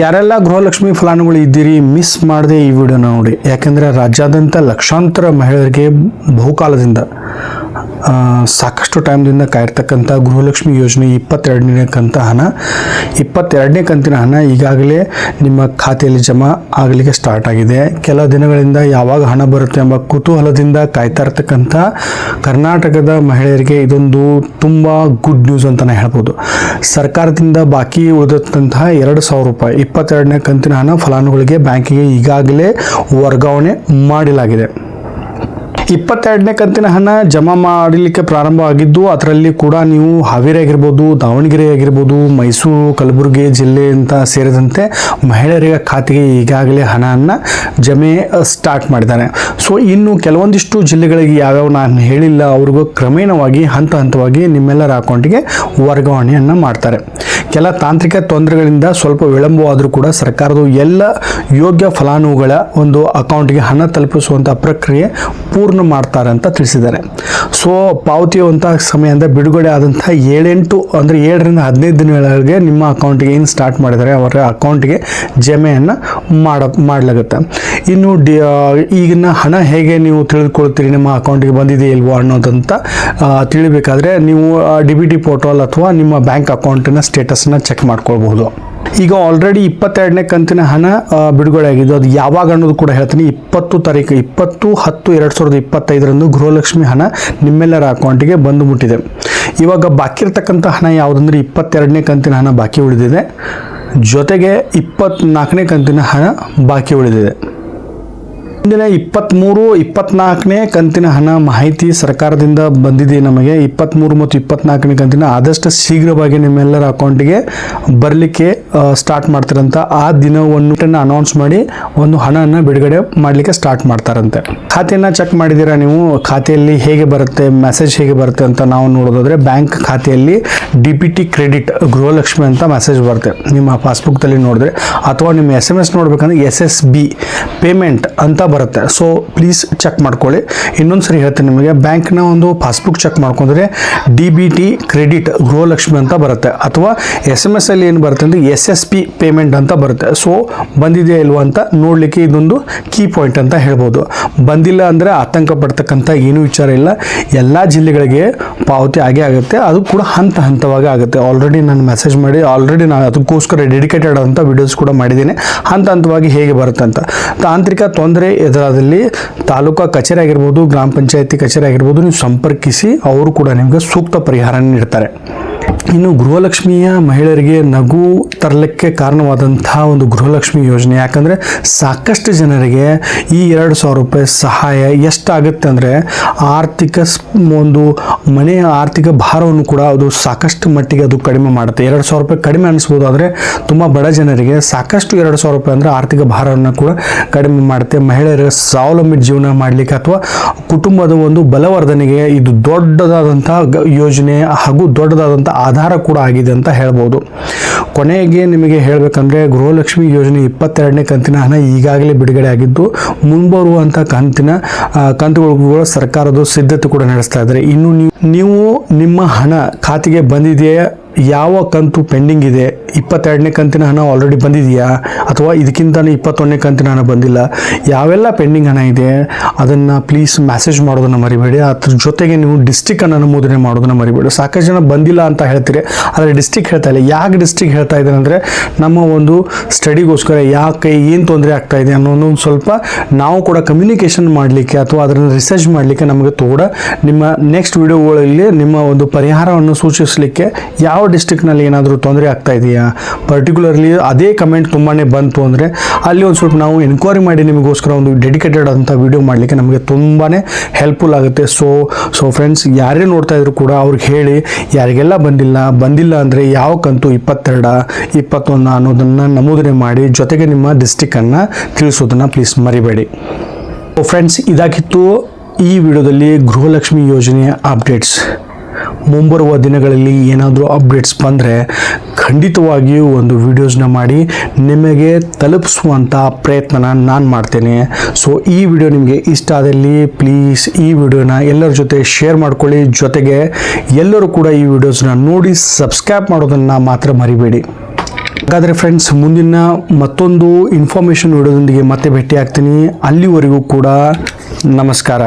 ಯಾರೆಲ್ಲ ಗೃಹಲಕ್ಷ್ಮಿ ಫಲಾನುಗಳು ಇದ್ದೀರಿ ಮಿಸ್ ಮಾಡದೆ ಈ ವಿಡಿಯೋ ನೋಡಿ. ಯಾಕಂದ್ರೆ ರಾಜ್ಯಾದ್ಯಂತ ಲಕ್ಷಾಂತರ ಮಹಿಳೆಯರಿಗೆ ಬಹುಕಾಲದಿಂದ ಸಾಕಷ್ಟು ಟೈಮ್ದಿಂದ ಕಾಯಿರ್ತಕ್ಕಂಥ ಗೃಹಲಕ್ಷ್ಮಿ ಯೋಜನೆ ಇಪ್ಪತ್ತೆರಡನೇ ಕಂತ ಹಣ. ಇಪ್ಪತ್ತೆರಡನೇ ಕಂತಿನ ಹಣ ಈಗಾಗಲೇ ನಿಮ್ಮ ಖಾತೆಯಲ್ಲಿ ಜಮಾ ಆಗಲಿಕ್ಕೆ ಸ್ಟಾರ್ಟ್ ಆಗಿದೆ. ಕೆಲ ದಿನಗಳಿಂದ ಯಾವಾಗ ಹಣ ಬರುತ್ತೆ ಎಂಬ ಕುತೂಹಲದಿಂದ ಕಾಯ್ತಾ ಇರ್ತಕ್ಕಂಥ ಕರ್ನಾಟಕದ ಮಹಿಳೆಯರಿಗೆ ಇದೊಂದು ತುಂಬ ಗುಡ್ ನ್ಯೂಸ್ ಅಂತಲೇ ಹೇಳ್ಬೋದು. ಸರ್ಕಾರದಿಂದ ಬಾಕಿ ಉಳಿದಂತಹ ಎರಡು ಸಾವಿರ ರೂಪಾಯಿ, ಇಪ್ಪತ್ತೆರಡನೇ ಕಂತಿನ ಹಣ ಫಲಾನುಗಳಿಗೆ ಬ್ಯಾಂಕಿಗೆ ಈಗಾಗಲೇ ವರ್ಗಾವಣೆ ಮಾಡಲಾಗಿದೆ. ಇಪ್ಪತ್ತೆರಡನೇ ಕಂತಿನ ಹಣ ಜಮಾ ಮಾಡಲಿಕ್ಕೆ ಪ್ರಾರಂಭ ಆಗಿದ್ದು ಅದರಲ್ಲಿ ಕೂಡ ನೀವು ಹಾವೇರಿ ಆಗಿರ್ಬೋದು, ದಾವಣಗೆರೆ ಆಗಿರ್ಬೋದು, ಮೈಸೂರು, ಕಲಬುರಗಿ ಜಿಲ್ಲೆ ಅಂತ ಸೇರಿದಂತೆ ಮಹಿಳೆಯರ ಖಾತೆಗೆ ಈಗಾಗಲೇ ಹಣವನ್ನು ಜಮೆ ಸ್ಟಾರ್ಟ್ ಮಾಡಿದ್ದಾರೆ. ಸೊ, ಇನ್ನು ಕೆಲವೊಂದಿಷ್ಟು ಜಿಲ್ಲೆಗಳಿಗೆ ಯಾವ್ಯಾವ ನಾನು ಹೇಳಿಲ್ಲ, ಅವ್ರಿಗೂ ಕ್ರಮೇಣವಾಗಿ ಹಂತ ಹಂತವಾಗಿ ನಿಮ್ಮೆಲ್ಲರ ಅಕೌಂಟಿಗೆ ವರ್ಗಾವಣೆಯನ್ನು ಮಾಡ್ತಾರೆ. ಕೆಲ ತಾಂತ್ರಿಕ ತೊಂದರೆಗಳಿಂದ ಸ್ವಲ್ಪ ವಿಳಂಬವಾದರೂ ಕೂಡ ಸರ್ಕಾರದ ಎಲ್ಲ ಯೋಗ್ಯ ಫಲಾನುಭವಿಗಳ ಒಂದು ಅಕೌಂಟ್ಗೆ ಹಣ ತಲುಪಿಸುವಂಥ ಪ್ರಕ್ರಿಯೆ ಪೂರ್ಣ ಮಾಡ್ತಾರೆ ಅಂತ ತಿಳಿಸಿದ್ದಾರೆ. ಸೊ ಪಾವತಿಯುವಂಥ ಸಮಯದಿಂದ ಬಿಡುಗಡೆ ಆದಂಥ ಏಳೆಂಟು ಅಂದರೆ ಏಳರಿಂದ ಹದಿನೈದು ದಿನಗಳಿಗೆ ನಿಮ್ಮ ಅಕೌಂಟಿಗೆ ಏನು ಸ್ಟಾರ್ಟ್ ಮಾಡಿದರೆ ಅವರ ಅಕೌಂಟ್ಗೆ ಜಮೆಯನ್ನು ಮಾಡ, ಮಾಡಲಾಗುತ್ತೆ. ಇನ್ನು ಡಿ ಈಗಿನ ಹಣ ಹೇಗೆ ನೀವು ತಿಳಿದುಕೊಳ್ತೀರಿ ನಿಮ್ಮ ಅಕೌಂಟಿಗೆ ಬಂದಿದೆ ಇಲ್ವೋ ಅನ್ನೋದಂತ ತಿಳಿಬೇಕಾದ್ರೆ ನೀವು ಡಿ ಬಿ ಟಿ ಪೋರ್ಟಲ್ ಅಥವಾ ನಿಮ್ಮ ಬ್ಯಾಂಕ್ ಅಕೌಂಟಿನ ಸ್ಟೇಟಸ್ನ ಚೆಕ್ ಮಾಡ್ಕೊಳ್ಬಹುದು. ಈಗ ಆಲ್ರೆಡಿ ಇಪ್ಪತ್ತೆರಡನೇ ಕಂತಿನ ಹಣ ಬಿಡುಗಡೆ ಆಗಿದ್ದು ಅದು ಯಾವಾಗ ಅನ್ನೋದು ಕೂಡ ಹೇಳ್ತೀನಿ. ಇಪ್ಪತ್ತು ತಾರೀಕು, ಇಪ್ಪತ್ತು, ಹತ್ತು, ಎರಡು ಸಾವಿರದ ಇಪ್ಪತ್ತೈದರಂದು ಗೃಹಲಕ್ಷ್ಮಿ ಹಣ ನಿಮ್ಮೆಲ್ಲರ ಅಕೌಂಟಿಗೆ ಬಂದು ಮುಟ್ಟಿದೆ ಇವಾಗ ಬಾಕಿ ಇರ್ತಕ್ಕಂಥ ಹಣ ಯಾವುದಂದ್ರೆ ಇಪ್ಪತ್ತೆರಡನೇ ಕಂತಿನ ಹಣ ಬಾಕಿ ಉಳಿದಿದೆ. ಜೊತೆಗೆ ಇಪ್ಪತ್ನಾಲ್ಕನೇ ಕಂತಿನ ಹಣ ಬಾಕಿ ಉಳಿದಿದೆ. ಮುಂದಿನ ಇಪ್ಪತ್ತ್ಮೂರು ಇಪ್ಪತ್ನಾಲ್ಕನೇ ಕಂತಿನ ಹಣ ಮಾಹಿತಿ ಸರ್ಕಾರದಿಂದ ಬಂದಿದೆ ನಮಗೆ. ಇಪ್ಪತ್ತ್ಮೂರು ಮತ್ತು ಇಪ್ಪತ್ನಾಲ್ಕನೇ ಕಂತಿನ ಆದಷ್ಟು ಶೀಘ್ರವಾಗಿ ನಿಮ್ಮೆಲ್ಲರ ಅಕೌಂಟಿಗೆ ಬರಲಿಕ್ಕೆ ಸ್ಟಾರ್ಟ್ ಮಾಡ್ತಾರಂತ ಆ ದಿನವನ್ನು ಅನೌನ್ಸ್ ಮಾಡಿ ಒಂದು ಹಣನ ಬಿಡುಗಡೆ ಮಾಡಲಿಕ್ಕೆ ಸ್ಟಾರ್ಟ್ ಮಾಡ್ತಾರಂತೆ. ಖಾತೆಯನ್ನು ಚೆಕ್ ಮಾಡಿದ್ದೀರಾ ನೀವು? ಖಾತೆಯಲ್ಲಿ ಹೇಗೆ ಬರುತ್ತೆ? ಮೆಸೇಜ್ ಹೇಗೆ ಬರುತ್ತೆ ಅಂತ ನಾವು ನೋಡೋದಾದ್ರೆ ಬ್ಯಾಂಕ್ ಖಾತೆಯಲ್ಲಿ D P T credit Gruhalakshmi ಅಂತ ಮೆಸೇಜ್ ಬರುತ್ತೆ. ನಿಮ್ಮ ಪಾಸ್ಬುಕ್ದಲ್ಲಿ ನೋಡಿದ್ರೆ. ಅಥವಾ ನಿಮ್ಮ ಎಸ್ ಎಂ ಎಸ್ ನೋಡ್ಬೇಕಂದ್ರೆ ಎಸ್ ಎಸ್ ಬಿ ಪೇಮೆಂಟ್ ಅಂತ ಸೊ ಪ್ಲೀಸ್ ಚೆಕ್ ಮಾಡ್ಕೊಳ್ಳಿ. ಇನ್ನೊಂದು ಸರಿ ಹೇಳ್ತೀನಿ ನಿಮಗೆ, ಬ್ಯಾಂಕ್ನ ಒಂದು ಪಾಸ್ಬುಕ್ ಚೆಕ್ ಮಾಡ್ಕೊಂಡ್ರೆ D B T credit Gruhalakshmi ಅಂತ ಬರುತ್ತೆ. ಅಥವಾ ಎಸ್ ಎಂ ಎಸ್ ಅಲ್ಲಿ ಏನು ಬರುತ್ತೆ ಅಂದರೆ ಎಸ್ ಎಸ್ ಪಿ ಪೇಮೆಂಟ್ ಅಂತ ಬರುತ್ತೆ. ಸೊ ಬಂದಿದೆಯಾ ಇಲ್ವಾ ಅಂತ ನೋಡಲಿಕ್ಕೆ ಇದೊಂದು ಕೀ ಪಾಯಿಂಟ್ ಅಂತ ಹೇಳ್ಬೋದು. ಬಂದಿಲ್ಲ ಅಂದರೆ ಆತಂಕ ಪಡ್ತಕ್ಕಂಥ ಏನೂ ವಿಚಾರ ಇಲ್ಲ. ಎಲ್ಲ ಜಿಲ್ಲೆಗಳಿಗೆ ಪಾವತಿ ಆಗೇ ಆಗುತ್ತೆ. ಅದು ಕೂಡ ಹಂತ ಹಂತವಾಗಿ ಆಗುತ್ತೆ. ಆಲ್ರೆಡಿ ನಾನು ಮೆಸೇಜ್ ಮಾಡಿ ಆಲ್ರೆಡಿ ನಾನು ಅದಕ್ಕೋಸ್ಕರ ಡೆಡಿಕೇಟೆಡ್ ಅಂತ ವಿಡಿಯೋಸ್ ಕೂಡ ಮಾಡಿದ್ದೀನಿ. ಹಂತ ಹಂತವಾಗಿ ಹೇಗೆ ಬರುತ್ತೆ ಅಂತ. ತಾಂತ್ರಿಕ ತೊಂದರೆ ಎದುರಾದಲ್ಲಿ ತಾಲೂಕಾ ಕಚೇರಿ ಆಗಿರ್ಬೋದು, ಗ್ರಾಮ ಪಂಚಾಯತಿ ಕಚೇರಿ ಆಗಿರ್ಬೋದು, ನೀವು ಸಂಪರ್ಕಿಸಿ, ಅವರು ಕೂಡ ನಿಮಗೆ ಸೂಕ್ತ ಪರಿಹಾರ ನೀಡ್ತಾರೆ. ಇನ್ನು ಗೃಹಲಕ್ಷ್ಮಿಯ ಮಹಿಳೆಯರಿಗೆ ನಗು ತರಲಿಕ್ಕೆ ಕಾರಣವಾದಂಥ ಒಂದು ಗೃಹಲಕ್ಷ್ಮಿ ಯೋಜನೆ. ಯಾಕಂದರೆ ಸಾಕಷ್ಟು ಜನರಿಗೆ ಈ ಎರಡು ಸಾವಿರ ರೂಪಾಯಿ ಸಹಾಯ ಎಷ್ಟಾಗುತ್ತೆ ಅಂದರೆ ಆರ್ಥಿಕ ಒಂದು ಮನೆಯ ಆರ್ಥಿಕ ಭಾರವನ್ನು ಕೂಡ ಅದು ಸಾಕಷ್ಟು ಮಟ್ಟಿಗೆ ಅದು ಕಡಿಮೆ ಮಾಡುತ್ತೆ. ಎರಡು ಸಾವಿರ ರೂಪಾಯಿ ಕಡಿಮೆ ಅನಿಸ್ಬೋದು, ಆದರೆ ತುಂಬ ಬಡ ಜನರಿಗೆ ಸಾಕಷ್ಟು ಎರಡು ಸಾವಿರ ರೂಪಾಯಿ ಅಂದರೆ ಆರ್ಥಿಕ ಭಾರವನ್ನು ಕೂಡ ಕಡಿಮೆ ಮಾಡುತ್ತೆ. ಮಹಿಳೆಯರ ಸ್ವಾವಲಂಬಿ ಜೀವನ ಮಾಡಲಿಕ್ಕೆ ಅಥವಾ ಕುಟುಂಬದ ಒಂದು ಬಲವರ್ಧನೆಗೆ ಇದು ದೊಡ್ಡದಾದಂಥ ಯೋಜನೆ ಹಾಗೂ ದೊಡ್ಡದಾದಂಥ ಆಧಾರ ಕೂಡ ಆಗಿದೆ ಅಂತ ಹೇಳ್ಬೋದು. ಕೊನೆಗೆ ನಿಮಗೆ ಹೇಳಬೇಕಂದ್ರೆ ಗೃಹಲಕ್ಷ್ಮಿ ಯೋಜನೆ ಇಪ್ಪತ್ತೆರಡನೇ ಕಂತಿನ ಹಣ ಈಗಾಗಲೇ ಬಿಡುಗಡೆ ಆಗಿದ್ದು ಮುಂಬರುವಂಥ ಕಂತಿನ ಕಂತುಗಳು ಕೂಡ ಸರ್ಕಾರದ ಸಿದ್ಧತೆ ಕೂಡ ನಡೆಸ್ತಾ ಇದ್ದಾರೆ. ಇನ್ನು ನೀವು ನಿಮ್ಮ ಹಣ ಖಾತೆಗೆ ಬಂದಿದೆಯಾ ಯಾವ ಕಂತು ಪೆಂಡಿಂಗ್ ಇದೆ? ಇಪ್ಪತ್ತೆರಡನೇ ಕಂತಿನ ಹಣ ಆಲ್ರೆಡಿ ಬಂದಿದೆಯಾ? ಅಥವಾ ಇದಕ್ಕಿಂತ ಇಪ್ಪತ್ತೊಂದನೇ ಕಂತಿನ ಹಣ ಬಂದಿಲ್ಲ? ಯಾವೆಲ್ಲ ಪೆಂಡಿಂಗ್ ಹಣ ಇದೆ? ಅದನ್ನು ಪ್ಲೀಸ್ ಮೆಸೇಜ್ ಮಾಡೋದನ್ನು ಮರಿಬೇಡಿ. ಅದ್ರ ಜೊತೆಗೆ ನೀವು ಡಿಸ್ಟಿಕನ್ನು ಅನುಮೋದನೆ ಮಾಡೋದನ್ನು ಮರಿಬೇಡಿ. ಸಾಕಷ್ಟು ಜನ ಬಂದಿಲ್ಲ ಅಂತ ಹೇಳ್ತೀರಿ. ಆದರೆ ಡಿಸ್ಟಿಕ್ ಹೇಳ್ತಾ ಇಲ್ಲ. ಯಾಕೆ ಡಿಸ್ಟಿಕ್ ಹೇಳ್ತಾ ಇದ್ದಾರೆ ಅಂದರೆ ನಮ್ಮ ಒಂದು ಸ್ಟಡಿಗೋಸ್ಕರ ಯಾಕೆ ಏನು ತೊಂದರೆ ಆಗ್ತಾ ಇದೆ ಅನ್ನೋ ಸ್ವಲ್ಪ ನಾವು ಕೂಡ ಕಮ್ಯುನಿಕೇಷನ್ ಮಾಡಲಿಕ್ಕೆ ಅಥವಾ ಅದನ್ನು ರಿಸರ್ಚ್ ಮಾಡಲಿಕ್ಕೆ ನಮಗೆ ಕೂಡ ನಿಮ್ಮ ನೆಕ್ಸ್ಟ್ ವಿಡಿಯೋಗಳಲ್ಲಿ ನಿಮ್ಮ ಒಂದು ಪರಿಹಾರವನ್ನು ಸೂಚಿಸಲಿಕ್ಕೆ ಯಾವ ಡಿಸ್ಟಿಕ್ನಲ್ಲಿ ಏನಾದರೂ ತೊಂದರೆ ಆಗ್ತಾ ಇದೆಯಾ? ಪರ್ಟಿಕ್ಯುಲರ್ಲಿ ಅದೇ ಕಮೆಂಟ್ ತುಂಬಾ ಬಂತು ಅಂದರೆ ಅಲ್ಲಿ ಒಂದು ಸ್ವಲ್ಪ ನಾವು ಎನ್ಕ್ವೈರಿ ಮಾಡಿ ನಿಮಗೋಸ್ಕರ ಒಂದು ಡೆಡಿಕೇಟೆಡ್ ಅಂತ ವಿಡಿಯೋ ಮಾಡಲಿಕ್ಕೆ ನಮಗೆ ತುಂಬಾ ಹೆಲ್ಪ್ಫುಲ್ ಆಗುತ್ತೆ. ಸೊ ಸೊ ಫ್ರೆಂಡ್ಸ್ ಯಾರೇ ನೋಡ್ತಾ ಇದ್ರು ಕೂಡ ಅವ್ರಿಗೆ ಹೇಳಿ, ಯಾರಿಗೆಲ್ಲ ಬಂದಿಲ್ಲ ಬಂದಿಲ್ಲ ಅಂದರೆ ಯಾವ ಕಂತು ಇಪ್ಪತ್ತೆರಡ, ಇಪ್ಪತ್ತೊಂದು ಅನ್ನೋದನ್ನು ನಮೂದನೆ ಮಾಡಿ ಜೊತೆಗೆ ನಿಮ್ಮ ಡಿಸ್ಟಿಕ್ಕನ್ನು ತಿಳಿಸೋದನ್ನು ಪ್ಲೀಸ್ ಮರಿಬೇಡಿ. ಫ್ರೆಂಡ್ಸ್ ಇದಾಗಿತ್ತು ಈ ವಿಡಿಯೋದಲ್ಲಿ ಗೃಹಲಕ್ಷ್ಮಿ ಯೋಜನೆಯ ಅಪ್ಡೇಟ್ಸ್ ಮುಂಬರುವ ದಿನಗಳಲ್ಲಿ ಏನಾದರೂ ಅಪ್ಡೇಟ್ಸ್ ಬಂದರೆ ಖಂಡಿತವಾಗಿಯೂ ಒಂದು ವಿಡಿಯೋಸ್ನ ಮಾಡಿ ನಿಮಗೆ ತಲುಪಿಸುವಂಥ ಪ್ರಯತ್ನನ ನಾನು ಮಾಡ್ತೇನೆ. ಸೊ ಈ ವಿಡಿಯೋ ನಿಮಗೆ ಇಷ್ಟ ಆದಲ್ಲಿ ಪ್ಲೀಸ್ ಈ ವಿಡಿಯೋನ ಎಲ್ಲರ ಜೊತೆ ಶೇರ್ ಮಾಡ್ಕೊಳ್ಳಿ. ಜೊತೆಗೆ ಎಲ್ಲರೂ ಕೂಡ ಈ ವಿಡಿಯೋಸ್ನ ನೋಡಿ ಸಬ್ಸ್ಕ್ರೈಬ್ ಮಾಡೋದನ್ನು ಮಾತ್ರ ಮರಿಬೇಡಿ. ಹಾಗಾದರೆ ಫ್ರೆಂಡ್ಸ್ ಮುಂದಿನ ಮತ್ತೊಂದು ಇನ್ಫಾರ್ಮೇಷನ್ ವಿಡಿಯೋದೊಂದಿಗೆ ಮತ್ತೆ ಭೇಟಿ ಆಗ್ತೀನಿ ಅಲ್ಲಿವರೆಗೂ ಕೂಡ ನಮಸ್ಕಾರ.